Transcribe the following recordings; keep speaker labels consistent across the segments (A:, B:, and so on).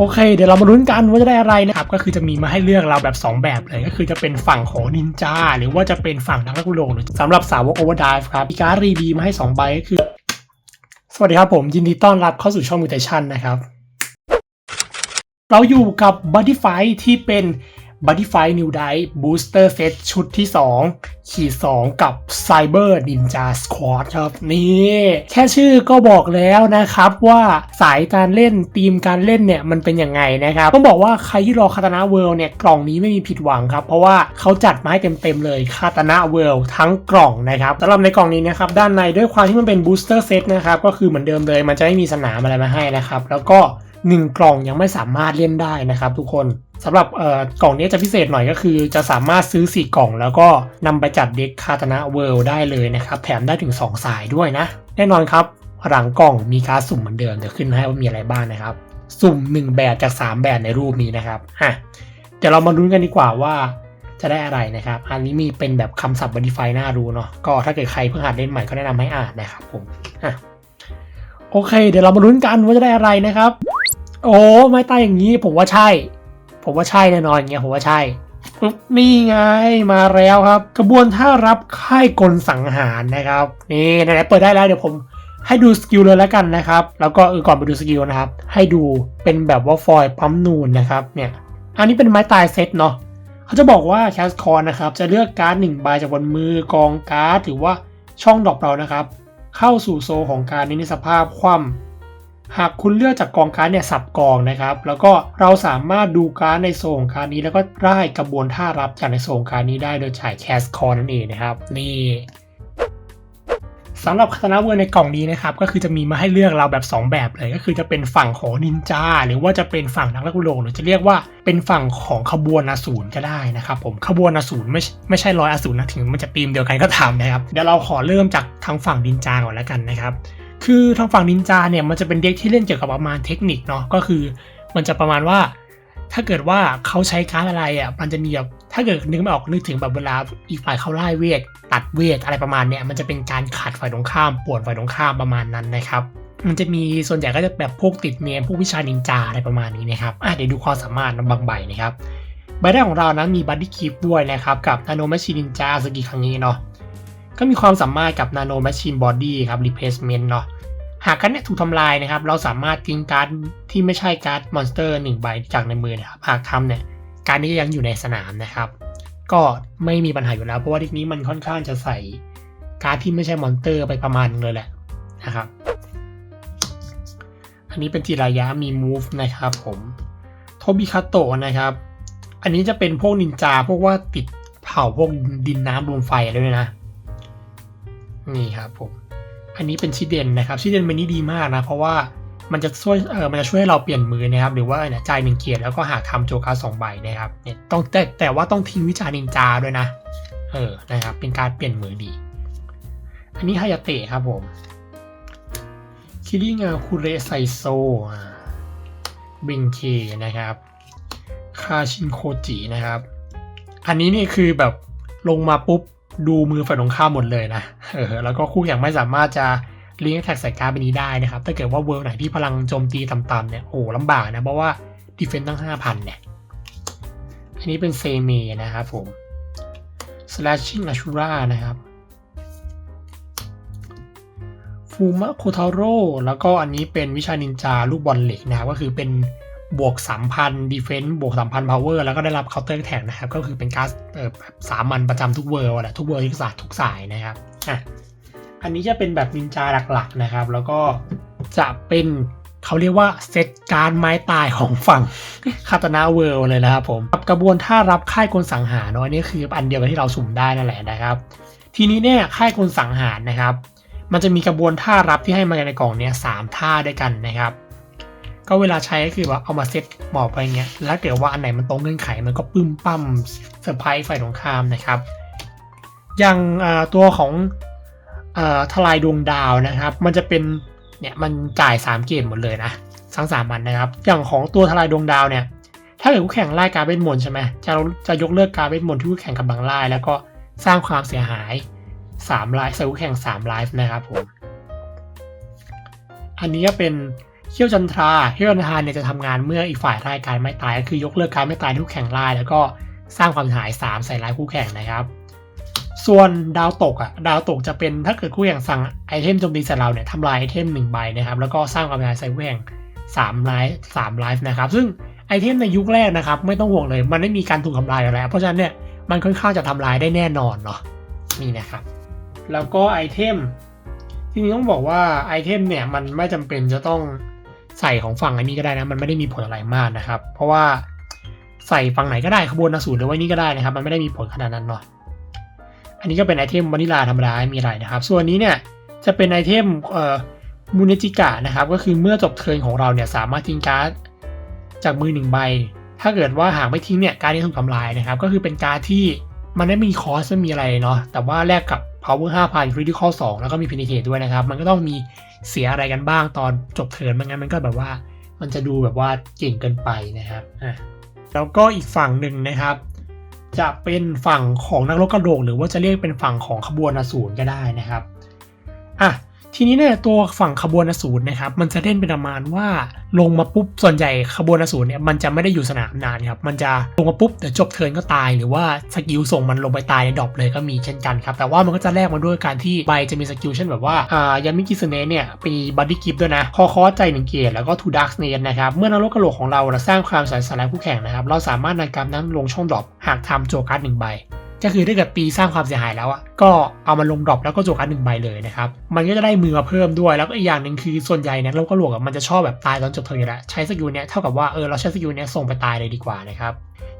A: โอเค เดี๋ยวเรามาลุ้นกันว่าจะได้อะไรนะครับก็คือจะมีมาให้เลือกเราแบบ 2 แบบเลยก็คือจะเป็นฝั่งของนินจาหรือว่าจะเป็นฝั่งนักกุโลงสำหรับสาวกโอเวอร์ไดฟ์ครับมีการรีบีมาให้ 2 ใบก็คือ สวัสดีครับผมยินดีต้อนรับเข้าสู่ช่องมิเตชันนะครับ เราอยู่กับบัตติไฟที่เป็น b u d d y Fight New Dice Booster Set ชุดที่ 2 ขีด 2 กับ Cyber Ninja Squad ครับ นี่ แค่ชื่อก็บอกแล้วนะครับว่าสายการเล่นทีมการเล่นเนี่ย มันเป็นยังไงนะครับ ต้องบอกว่าใครที่รอคาตานะเวิลด์เนี่ย กล่องนี้ไม่มีผิดหวังครับ เพราะว่าเขาจัดมาให้เต็มๆเลยคาตานะเวิลด์ทั้งกล่องนะครับสำหรับในกล่องนี้นะครับ ด้านในด้วยความที่มันเป็น Booster Set นะครับก็คือเหมือนเดิมเลย มันจะไม่มีสนามอะไรมาให้นะครับแล้วก็หนึ่งกล่องยังไม่สามารถเล่นได้นะครับทุกคน สำหรับกล่องนี้จะพิเศษหน่อยก็คือ จะสามารถซื้อ 4 กล่อง แล้วก็นำไปจัดเด็กคาตนะเวิลด์ได้เลยนะครับ แถมได้ถึง 2 สายด้วยนะ แน่นอนครับ หลังกล่องมีการสุ่มเหมือนเดิม เดี๋ยวขึ้นให้ว่ามีอะไรบ้างนะครับ สุ่ม 1 แบบจาก 3 แบบในรูปนี้นะครับอะเดี๋ยวเรามาลุ้นกันดีกว่าว่าจะได้อะไรนะครับ อันนี้มีเป็นแบบคำศัพท์บริไฟน่ารู้เนาะ ก็ถ้าเกิดใครเพิ่งหัดเล่นใหม่ก็แนะนำให้อ่านนะครับผมอะโอเค เดี๋ยวเรามาลุ้นกันว่าจะได้อะไรนะครับ โอ้ไม่ตายอย่างนี้ผมว่าใช่ ผมว่าใช่แน่นอนอย่างเงี้ยผมว่าใช่นี่ไงมาแล้วครับ กระบวนท่ารับค่ายกลสังหารนะครับ นี่ไหนๆเปิดได้แล้วเดี๋ยวผมให้ดูสกิลเลยแล้วกันนะครับ แล้วก็เออก่อนไปดูสกิลนะครับ ให้ดูเป็นแบบว่าฟอยล์ปั๊มนูนนะครับเนี่ยอันนี้เป็นไม้ตายเซตเนาะเขาจะบอกว่าแคสคอนนะครับ จะเลือกการ์ดหนึ่งใบจากบนมือกองการ์ดหรือว่าช่องดอปเรานะครับ เข้าสู่โซของการนี้ในสภาพคว่ำ หากคุณเลือกจากกองการ์ดเนี่ยสับกองนะครับ แล้วก็เราสามารถดูการ์ดในโซงการ์ดนี้ แล้วก็ได้กระบวนท่ารับจากในโซงการ์ดนี้ได้โดยจ่ายแคสคอนั่นเองนะครับ นี่สำหรับคาตานะเวอร์ในกล่องนี้นะครับ ก็คือจะมีมาให้เลือกเราแบบ 2 แบบเลย ก็คือจะเป็นฝั่งของนินจาหรือว่าจะเป็นฝั่งนักกุโลงหรือจะเรียกว่าเป็นฝั่งของขบวนอสูรก็ได้นะครับผมขบวนอสูรไม่ไม่ใช่รอยอสูรนะถึงมันจะตีมเดียวกันก็ตามนะครับเดี๋ยวเราขอเริ่มจากทางฝั่งนินจาก่อนแล้วกันนะครับ คือทางฝั่งนินจาเนี่ยมันจะเป็นเด็กที่เล่นเกี่ยวกับประมาณเทคนิคเนาะก็คือ มันจะประมาณว่า ถ้าเกิดว่าเขาใช้การ์ดอะไรอะมันจะมีแบบถ้าเกิดนึกไม่ออกนึกถึงแบบเวลาอีกฝ่ายเขาไล่เวทตัดเวทอะไรประมาณเนี้ยมันจะเป็นการขัดฝ่ายตรงข้ามป่วนฝ่ายตรงข้ามประมาณนั้นนะครับมันจะมีส่วนใหญ่ก็จะแบบพวกติดเมมพวกวิชานินจาอะไรประมาณนี้นะครับอะเดี๋ยวดูความสามารถบางใบนะครับใบแรกของเรานะมีบัดดี้คิฟด้วยนะครับกับนาโนแมชชีนินจาสกิครั้งนี้เนาะ ก็มีความสามารถกับนาโนแมชชีนบอดี้ครับรีเพสเมนต์เนาะหากการ์ดเนี่ยถูกทำลายนะครับ เราสามารถทิ้งการ์ดที่ไม่ใช่การ์ดมอนสเตอร์หนึ่งใบจากในมือนะครับ หากทำเนี่ยการดนี้ยังอยู่ในสนามนะครับ ก็ไม่มีปัญหาอยู่แล้วเพราะว่าทีนี้มันค่อนข้างจะใส่การ์ดที่ไม่ใช่มอนสเตอร์ไปประมาณนึงเลยแหละนะครับ อันนี้เป็นจิรายะมี move นะครับผมโทบิคาโตะนะครับ อันนี้จะเป็นพวกนินจาพวกว่าติดเผาพวกดินน้ำลมไฟอะไรด้วยนะ นี่ครับผม อันนี้เป็นชิเดนนะครับชิเดนเป็นนี้ดีมากนะ เพราะว่ามันจะช่วยเออมันจะช่วยให้เราเปลี่ยนมือนะครับ หรือว่าเนี่ยจ่ายหนึ่งเกียร์แล้วก็หากทำโจกาสองใบนะครับเนี่ยต้องแต่แต่ว่าต้องทิ้งวิชานินจาด้วยนะ เออนะครับ เป็นการเปลี่ยนมือดี อันนี้ฮายาเตะครับผมคิริงาคุเรไซโซเบงเคนะครับคาชินโคจินะครับ อันนี้นี่คือแบบลงมาปุ๊บ ดูมือฝ่ายตรงข้ามหมดเลยนะ เออ แล้วก็คู่แข่งไม่สามารถจะลิงก์แท็กใส่การ์ดใบนี้ได้นะครับ ถ้าเกิดว่าเวิร์ไหนที่พลังโจมตีต่ำๆเนี่ย โอ้ลำบากนะ เพราะว่าดีเฟนต์ตั้ง 5,000 เนี่ย อันนี้เป็นเซเมนะครับผม slashing ashura นะครับฟูมะโคทาโร่แล้วก็อันนี้เป็นวิชานินจาลูกบอลเหล็กนะครับก็คือเป็น บวก 3,000 defense บวก 3,000 power แล้วก็ได้รับ counter attack นะครับ ก็คือเป็นการ์ดแบบสามัญประจำทุกเวอร์แหละทุกเวอร์ทุกศาสตร์ทุกสายนะครับอะอันนี้จะเป็นแบบนินจาหลักๆนะครับ แล้วก็จะเป็นเขาเรียกว่าเซตการไม้ตายของฝั่งคาตานาเวิลด์เลยนะครับผมกับกระบวนท่ารับค่ายกลสังหารเนาะอันนี้คืออันเดียวกันที่เราสุ่มได้นั่นแหละนะครับ ทีนี้เนี่ยค่ายกลสังหารนะครับ มันจะมีกระบวนท่ารับที่ให้มาในกล่องเนี่ยสามท่าด้วยกันนะครับ ก็เวลาใช้ก็คือว่าเอามาเซตหมอบไปเงี้ย แล้วเกิดว่าอันไหนมันตรงเงื่อนไขมันก็ปึ้มปั้มเซอร์ไพรส์ฝ่ายตรงข้ามนะครับ อย่างตัวของอทลายดวงดาวนะครับ มันจะเป็นเนี่ยมันจ่าย 3 เกมหมดเลยนะทั้งสามันนะครับ อย่างของตัวทลายดวงดาวเนี่ย ถ้าเกิดคู่แข่งไล่การเวทมนต์ใช่ไหมจะจะยกเลิกการเวทมนต์ที่คู่แข่งกำลังไล่แล้วก็สร้างความเสียหาย3ไลฟ์ใส่คู่แข่ง3ไลฟ์นะครับผม อันนี้ก็เป็น เขี้ยวจันทราเขี้ยวจันทราเนี่ยจะทำงานเมื่ออีกฝ่ายร่ายการไม่ตายก็คือยกเลิกการไม่ตายที่คู่แข่งร่าย แล้วก็สร้างความเสียหาย3ใส่ร้ายคู่แข่งนะครับ ส่วนดาวตกอะดาวตกจะเป็นถ้าเกิดคู่แข่งสั่งไอเทมโจมตีใส่เราเนี่ยทำลายไอเทมหนึ่งใบนะครับแล้วก็สร้างความหายใส่คู่แข่งสามไลฟ์สามไลฟ์นะครับซึ่งไอเทมในยุคแรกนะครับไม่ต้องห่วงเลย มันไม่มีการถูกทำลายอยู่แล้วเพราะฉะนั้นเนี่ยมันค่อนข้างจะทำลายได้แน่นอนเนาะนี่นะครับ แล้วก็ไอเทมทีนี้ต้องบอกว่าไอเทมเนี่ยมันไม่จำเป็นจะต้อง ใส่ของฝั่งอันนี้ก็ได้นะมันไม่ได้มีผลอะไรมากนะครับ เพราะว่าใส่ฝั่งไหนก็ได้ขบวนอสูรหรือว่านี่ก็ได้นะครับ มันไม่ได้มีผลขนาดนั้นเนาะอันนี้ก็เป็นไอเทมวานิลาธรรมดาไม่มีอะไรนะครับ ส่วนนี้เนี่ยจะเป็นไอเทมเอ่อมูเนจิกะนะครับ ก็คือเมื่อจบเทิร์นของเราเนี่ยสามารถทิ้งการ์ดจากมือหนึ่งใบ ถ้าเกิดว่าหากไม่ทิ้งเนี่ยการ์ดที่ถูกทำลายนะครับ ก็คือเป็นการ์ดที่มันไม่มีคอสไม่มีอะไรเนาะแต่ว่าแลกกับ power 5,000 critical 2 แล้วก็มี penetrate ด้วยนะครับ มันก็ต้องมีเสียอะไรกันบ้างตอนจบเทิร์นไม่งั้นมันก็แบบว่า มันจะดูแบบว่าเก่งเกินไปนะครับอะแล้วก็อีกฝั่งหนึ่งนะครับ จะเป็นฝั่งของนักรบกระโหลกหรือว่าจะเรียกเป็นฝั่งของขบวนอสูรก็ได้นะครับ ทีนี้เนี่ยตัวฝั่งขบวนอสูรนะครับมันจะเล่นเป็นประมาณว่าลงมาปุ๊บส่วนใหญ่ขบวนอสูรเนี่ยมันจะไม่ได้อยู่สนามนานครับมันจะลงมาปุ๊บเดี๋ยวจบเทิร์นก็ตายหรือว่าสกิลส่งมันลงไปตายในดอปเลยก็มีเช่นกันครับแต่ว่ามันก็จะแลกมาด้วยการที่ใบจะมีสกิลเช่นแบบว่าอ่ายามิกิสเนะเนี่ยมีบัดดี้กิฟด้วยนะคอคอใจหนึ่งเกียร์แล้วก็ทูดักสเนนนะครับเมื่อนักกระโหลกของเราสร้างความสายสลายคู่แข่งนะครับเราสามารถนำการนั้นลงช่องดรอปหากทำโจการ์ดหนึ่งใบ ก็คือถ้าเกิดตีสร้างความเสียหายแล้วอะก็เอามาลงดรอปแล้วก็โจกันหนึ่งใบเลยนะครับมันก็จะได้มือมาเพิ่มด้วยแล้วก็อีกอย่างหนึ่งคือส่วนใหญ่เนี่ยเราก็หลวกมันจะชอบแบบตายตอนจบเทิร์นอยู่แล้วใช้สกิลเนี้ยเท่ากับว่าเออเราใช้สกิลเนี้ยส่งไปตายเลยดีกว่านะครับ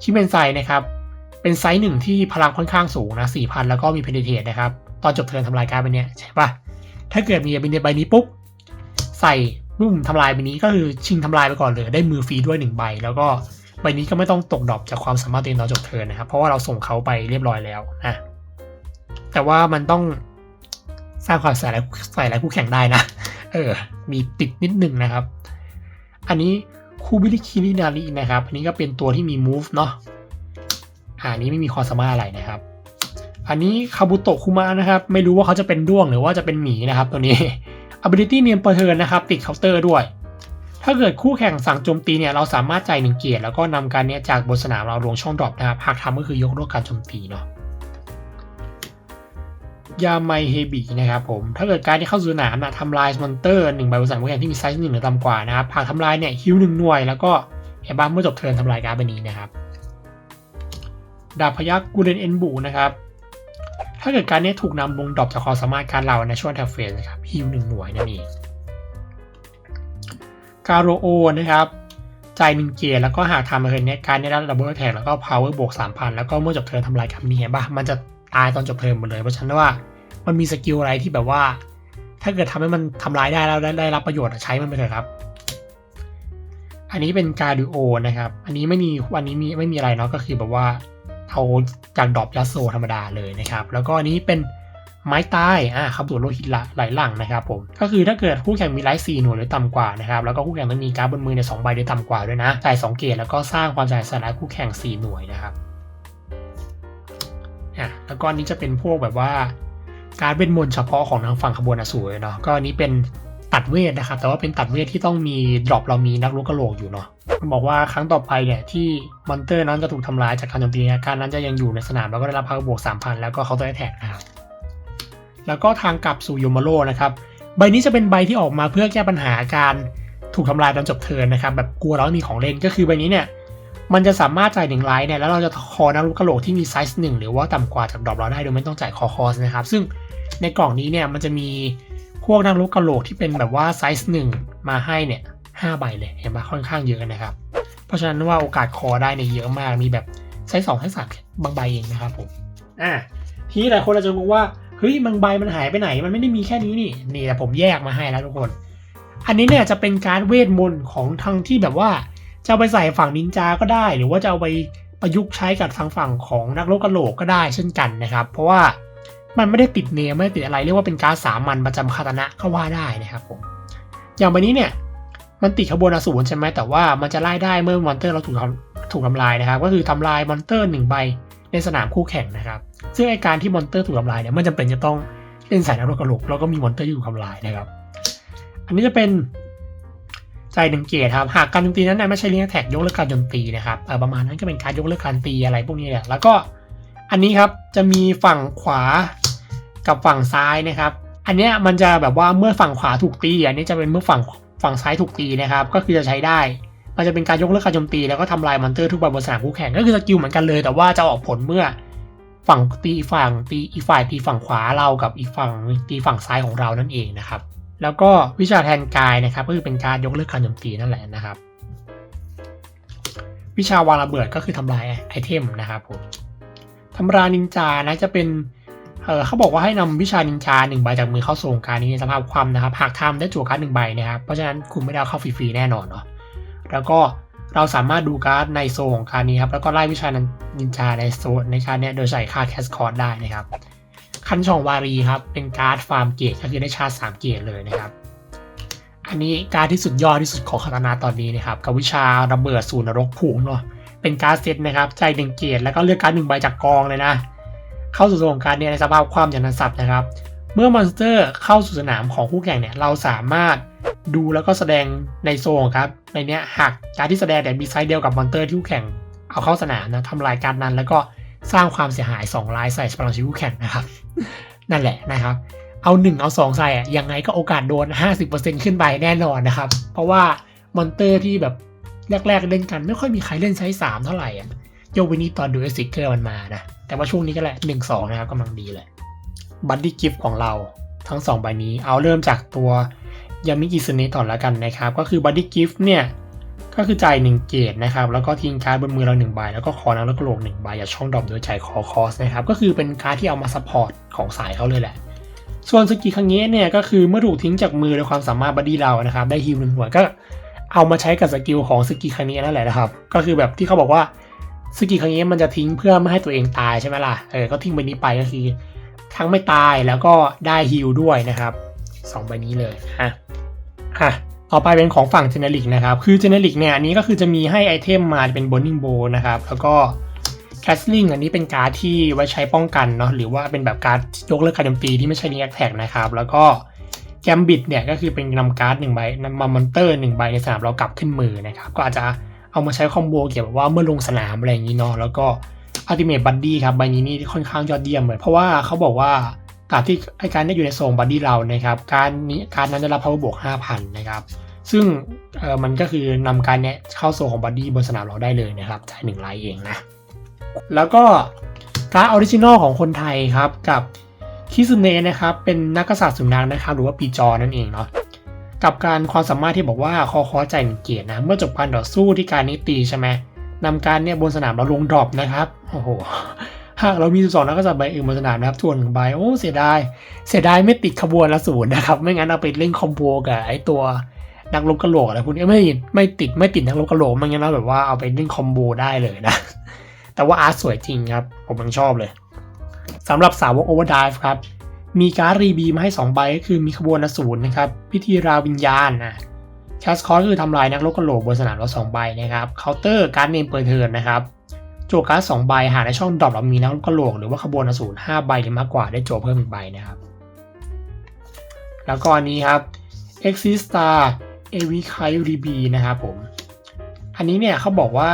A: ชิเมนไซนะครับเป็นไซส์หนึ่งที่พลังค่อนข้างสูงนะสี่พันแล้วก็มีเพนเทตนะครับตอนจบเทิร์นทำลายการ์ดใบเนี้ยใช่ปะถ้าเกิดมีบินใบนี้ปุ๊บใส่รุ่มทำลายใบนี้ก็คือชิงทำลายไปก่อนเลยได้มือฟรีด้วยหนึ่งใบแล้วก็ ใบนี้ก็ไม่ต้องตกดรอปจากความสามารถตัวเองตอนจบเทิร์นนะครับ เพราะว่าเราส่งเขาไปเรียบร้อยแล้วนะแต่ว่ามันต้องสร้างความใส่ไรใส่ไรคู่แข่งได้นะ เออ มีติดนิดนึงนะครับ อันนี้คูบิลิคิรินารินะครับ อันนี้ก็เป็นตัวที่มี move เนาะอันนี้ไม่มีความสามารถอะไรนะครับ อันนี้คาบุโตะคุมะนะครับ ไม่รู้ว่าเขาจะเป็นด้วงหรือว่าจะเป็นหมีนะครับ ตัวนี้ ability เนียมเปอร์เทินนะครับ ติดเคาน์เตอร์ด้วย ถ้าเกิดคู่แข่งสั่งโจมตีเนี่ยเราสามารถจ่ายหนึ่งเกียร์แล้วก็นำการเนี้ยจากบนสนามเราลงช่องดรอปนะครับหากทำก็คือยกเลิกการโจมตีเนาะยาไมเฮบินะครับผม ถ้าเกิดการที่เข้าสู่สนามนะทำลายมอนเตอร์หนึ่งใบบนสนามคู่แข่งที่มีไซส์หนึ่งหรือต่ำกว่านะครับหากทำลายเนี่ยฮิวหนึ่งหน่วย แล้วก็เอบ้าเมื่อจบเทิร์นทำลายการ์ดใบนี้นะครับ ดาบพยักกูเรนเอนบูนะครับ ถ้าเกิดการนี้ถูกนำลงดรอปจากความสามารถการเราในช่วงแท็บเฟสนะครับฮิวหนึ่งหน่วยนั่นเอง การโรโอนะครับจ่ายหนึ่งเกียร์แล้วก็หากทำเทิร์นเนี้ยการได้รับดับเบิลแท็กแล้วก็พาวเวอร์บวกสามพันแล้วก็เมื่อจบเทิร์นทำลายการ์ดนี้เห็นปะมันจะตายตอนจบเทอมหมดเลย เพราะฉะนั้นว่ามันมีสกิลอะไรที่แบบว่า ถ้าเกิดทำให้มันทำลายได้แล้วได้ได้รับประโยชน์ใช้มันไปเถอะครับ อันนี้เป็นการดิโอนะครับ อันนี้ไม่มีวันนี้มีไม่มีอะไรเนาะก็คือแบบว่าเอาจากดรอปยัสโซธรรมดาเลยนะครับ แล้วก็อันนี้เป็น ไม้ตายอ่าครับส่วนโลหิตละไหลหลังนะครับผมก็คือถ้าเกิดคู่แข่งมีไลท์สี่หน่วยหรือต่ำกว่านะครับแล้วก็คู่แข่งต้องมีการ์ดบนมือในสองใบหรือต่ำกว่าด้วยนะจ่ายสองเกตแล้วก็สร้างความจ่ายสลายคู่แข่งสี่หน่วยนะครับอะแล้วก็นนี้จะเป็นพวกแบบว่าการเป็นมนต์เฉพาะของทางฝั่งขบวนอสูรเนาะก็อันนี้เป็นตัดเวทนะครับ แต่ว่าเป็นตัดเวทที่ต้องมีดรอปเรามีนักรุกกระโหลกอยู่เนาะมันบอกว่าครั้งต่อไปเนี่ยที่มอนเตอร์นั้นจะถูกทำลายจากการโจมตีอาการนั้นจะยังอยู่ในสนามแล้วก็ได้รับพลังบวก3,000 แล้วก็เขาตัวแท็กนะครับ แล้วก็ทางกลับสู่โยมาโรนะครับ ใบนี้จะเป็นใบที่ออกมาเพื่อแก้ปัญหาการถูกทำลายตอนจบเทินนะครับ แบบกลัวเราไม่มีของเล่นก็คือใบนี้เนี่ยมันจะสามารถจ่ายหนึ่งไลท์เนี่ยแล้วเราจะคอนักลูกกระโหลกที่มีไซส์หนึ่งหรือว่าต่ำกว่าจากดรอปเราได้โดยไม่ต้องจ่ายคอคอสนะครับ ซึ่งในกล่องนี้เนี่ยมันจะมีพวกนักลูกกระโหลกที่เป็นแบบว่าไซส์หนึ่งมาให้เนี่ยห้าใบเลยเห็นปะค่อนข้างเยอะนะครับ เพราะฉะนั้นว่าโอกาสคอได้เนี่ยเยอะมากมีแบบไซส์สองไซส์สามบางใบเองนะครับผมอะทีนี้หลายคนอาจจะงงว่า เฮ้ยบางใบมันหายไปไหน มันไม่ได้มีแค่นี้นี่นี่แต่ผมแยกมาให้แล้วทุกคน อันนี้เนี่ยจะเป็นการเวทมนต์ของทางที่แบบว่า จะเอาไปใส่ฝั่งนินจาก็ได้ หรือว่าจะเอาไปประยุกต์ใช้กับทางฝั่งของนักโลกกระโหลกก็ได้เช่นกันนะครับ เพราะว่ามันไม่ได้ติดเนมไม่ได้ติดอะไรเรียกว่าเป็นการสามัญประจำคาตนะก็ว่าได้นะครับผมอย่างใบนี้เนี่ยมันติดขบวนอสูรใช่ไหมแต่ว่ามันจะไล่ได้เมื่อมอนเตอร์เราถูกถูกทำลายนะครับ ก็คือทำลายมอนเตอร์หนึ่งใบ ในสนามคู่แข่งนะครับ ซึ่งไอการที่มอนเตอร์ถูกทำลายเนี่ยไม่จำเป็นจะต้องเล่นใส่นักโลกระโหลกแล้วก็มีมอนเตอร์ที่ถูกทำลายนะครับ อันนี้จะเป็นใจหนึ่งเกียรครับหากการโจมตีนั้นไม่ใช่เลี้ยงแท็กยกเลิกการโจมตีนะครับเออประมาณนั้นก็เป็นการยกเลิกการตีอะไรพวกนี้แหละแล้วก็อันนี้ครับจะมีฝั่งขวากับฝั่งซ้ายนะครับ อันเนี้ยมันจะแบบว่าเมื่อฝั่งขวาถูกตีอันนี้จะเป็นเมื่อฝั่งฝั่งซ้ายถูกตีนะครับ ก็คือจะใช้ได้ มันจะเป็นการยกเลิกการโจมตีแล้วก็ทำลายมอนเตอร์ทุกใบบนสนามคู่แข่งก็คือสกิลเหมือนกันเลย แต่ว่าจะออกผลเมื่อฝั่งตีอีฝั่งตีอีฝ่ายตีฝั่งขวาเรากับอีกฝั่งตีฝั่งซ้ายของเรานั่นเองนะครับ แล้วก็วิชาแทนกายนะครับก็คือเป็นการยกเลิกการโจมตีนั่นแหละนะครับ วิชาวางระเบิดก็คือทำลายไอเทมนะครับผมทำรานินจานะจะเป็นเออเขาบอกว่าให้นำวิชานินจาหนึ่งใบจากมือเข้าสู่งการนี้ในสภาพความนะครับหากทำได้จั่วการ์ดหนึ่งใบนะครับเพราะฉะนั้นคุณไม่ได้เข้าฟรีๆแน่นอนเนาะ แล้วก็เราสามารถดูการ์ดในโซนของการนี้ครับ แล้วก็ไล่วิชานินจาในโซนในการเนี้ยโดยใส่ค่าแคสคอร์ดได้นะครับคันช่องวารีครับ เป็นการ์ดฟาร์มเกตก็คือได้ชาร์จสามเกตเลยนะครับ อันนี้การ์ดที่สุดยอดที่สุดของคาตานาตอนนี้นะครับกับวิชาระเบิดสู่นรกผูงเนาะเป็นการ์ดเซตนะครับใจหนึ่งเกตแล้วก็เลือกการ์ดหนึ่งใบจากกองเลยนะ เข้าสู่โซนของการเนี่ยในสภาพความอย่างนันสัตนะครับ เมื่อมอนสเตอร์เข้าสู่สนามของคู่แข่งเนี่ยเราสามารถดูแล้วก็แสดงในโซนครับ ในเนี้ยหากการที่แสดงแต่มีไซส์เดียวกับมอนสเตอร์ที่คู่แข่งเอาเข้าสนามนะทำลายการนั้นแล้วก็สร้างความเสียหาย 2 ลายใส่พลังชีวิตคู่แข่งนะครับ นั่นแหละนะครับ เอา 1 เอา2ใส่อะยังไงก็โอกาสโดน 50%ขึ้นไปแน่นอนนะครับ เพราะว่ามอนสเตอร์ที่แบบแรกๆเล่นกันไม่ค่อยมีใครเล่นไซส์3เท่าไหร่อะยกว้นนี้ตอนดูเอสิเกอร์มันมานะแต่ว่าช่วงนี้ก็แหละ1 2นะครับกำลังดีเลย บัดดี้กิฟต์ของเราทั้ง 2 ใบนี้เอาเริ่มจากตัวยามิอิสเนะก่อนล้วกันนะครับ ก็คือบัดดี้กิฟต์เนี่ย ก็คือจ่าย1เกตนะครับ แล้วก็ทิ้งการ์ดบนมือเรา1ใบแล้วก็คอนักกระโหลก1ใบอย่าช่องดรอปโดยจ่ายคอคอสนะครับ ก็คือเป็นการ์ดที่เอามาซัพพอร์ตของสายเขาเลยแหละ ส่วนสกิครั้งนี้เนี่ยก็คือเมื่อถูกทิ้งจากมือโดยความสามารถบัดดี้เรานะครับได้ฮิวหนึ่งหัวก็เอามาใช้กับสกิลของสกิครั้งนี้นั่นแหละนะครับ ก็คือแบบที่เขาบอกว่าสกิครั้งนี้มันจะทิ้งเพื่อไม่ให้ตัวเองตายใช่ไหมล่ะเออก็ทิ้งใบนี้ไปก็คือ ทั้งไม่ตายแล้วก็ได้ฮิลด้วยนะครับสองใบนี้เลยฮะอะต่อไปเป็นของฝั่งเจเนริกนะครับ คือเจเนริกเนี่ยอันนี้ก็คือจะมีให้ไอเทมมาเป็นบนนิงโบนะครับ แล้วก็แคสลิงอันนี้เป็นการ์ดที่ไว้ใช้ป้องกันเนาะหรือว่าเป็นแบบการ์ดยกเลิกการโจมตีที่ไม่ใช่นีแอคแท็กนะครับ แล้วก็แกมบิดเนี่ยก็คือเป็นนำการ์ดหนึ่งใบนำมามอนเตอร์หนึ่งใบในสนามเรากลับขึ้นมือนะครับ ก็อาจจะเอามาใช้คอมโบเกี่ยวกับว่าเมื่อลงสนามอะไรอย่างนี้เนาะแล้วก็ อัลติเม e บัดดี้ครับใบนี้นี่ค่อนข้างยอดเยี่ยมเลยเพราะว่าเขาบอกว่าการที่ไอการได้อยู่ในโซนบัดดี้เรานะครับการนี้การนั้นได้รับ power บวก 5,000 นะครับ ซึ่งเออมันก็คือนำการเนี้ยเข้าโซนของบัดดี้บนสนามเราได้เลยนะครับจ่ายหนึ่งไลท์เองนะ แล้วก็การออริจินอลของคนไทยครับกับคิซุเนะนะครับเป็นนักกษัตริย์สุนัขนะครับหรือว่าปีจอนั่นเองเนาะกับการความสามารถที่บอกว่าคอคอใจหนึ่งเกียรตินะเมื่อจบการต่อสู้ที่การนี้ตีใช่ไหม นำการเนี่ยบนสนามเราลงดรอปนะครับโอ้โหหากเรามี 12 นักกษัตริย์ใบอื่นบนสนามนะครับทวนหนึ่งใบโอ้เสียดาย เสียดายไม่ติดขบวนละศูนย์นะครับ ไม่งั้นเอาไปเล่นคอมโบกับไอตัวนักลบกระโหลกอะไรพวกนี้ไม่ไม่ติดไม่ติดนักลบกระโหลกไม่งั้นเราแบบว่าเอาไปเล่นคอมโบได้เลยนะ แต่ว่าอาร์ตสวยจริงครับ ผมยังชอบเลยสำหรับสาวกโอเวอร์ไดฟ์ครับ มีการ์ดรีบีมาให้ 2 ใบก็คือมีขบวนอสูรนะครับ พิธีราวิญญาณนะ แคสคอร์คือทำลายนักลบกระโหลกบนสนามเราสองใบนะครับเคาน์เตอร์การ์ดเนมเปิดเทิร์นนะครับโจวการ์ดสองใบหากในช่องดรอปเรามีนักลบกระโหลกหรือว่าขบวนอสูรห้าใบหรือมากกว่าได้โจวเพิ่มอีกใบนะครับแล้วก็อันนี้ครับ e x i s t a r a v i k a i r i b นะครับผม อันนี้เนี่ยเขาบอกว่า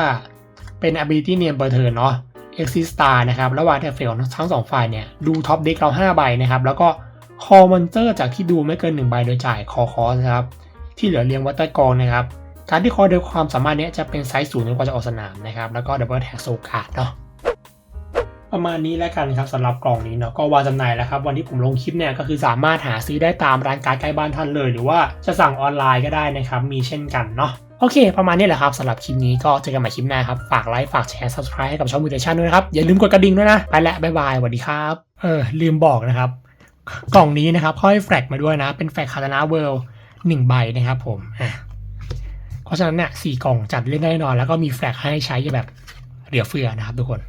A: เป็น ability name เปิดเทินเนาะ e x i s t a r นะครับ ระหว่างที่เฟลทั้งสองฝ่ายเนี่ย ดูท็อปเด็กเรา 5 ใบนะครับ แล้วก็คอมอนเตอร์จากที่ดูไม่เกิน 1 ใบโดยจ่ายคอคอสครับ ที่เหลือเรียงไวัตใต้กองนะครับ การที่คอโดยความสามารถเนี้ยจะเป็นไซส์สูงจนกว่าจะออกสนามนะครับ แล้วก็ดับเบิลแท็กโซกาดเนาะประมาณนี้แล้วกันครับสำหรับกล่องนี้เนาะก็วางจำหน่ายแล้วครับ วันที่ผมลงคลิปเนี่ยก็คือสามารถหาซื้อได้ตามร้านการ์ดใกล้บ้านท่านเลย หรือว่าจะสั่งออนไลน์ก็ได้นะครับ มีเช่นกันเนาะโอเค ประมาณนี้แหละครับสำหรับคลิปนี้ก็เจอกันใหม่คลิปหน้าครับ ฝากไลค์ ฝากแชร์ subscribe ให้กับช่องมิเตชันด้วยนะครับ อย่าลืมกดกระดิ่งด้วยนะ ไปแล้วบ๊ายบายสวัสดีครับ เออ ลืมบอกนะครับ กล่องนี้นะครับเขาให้แฟลกมาด้วยนะ เป็นแฟลกคาตานาเวิลด์ หนึ่งใบนะครับผมอะเพราะฉะนั้นเนี่ยสี่กล่องจัดเล่นได้แน่นอน แล้วก็มีแฟลกให้ใช้แบบเหลือเฟือนะครับทุกคน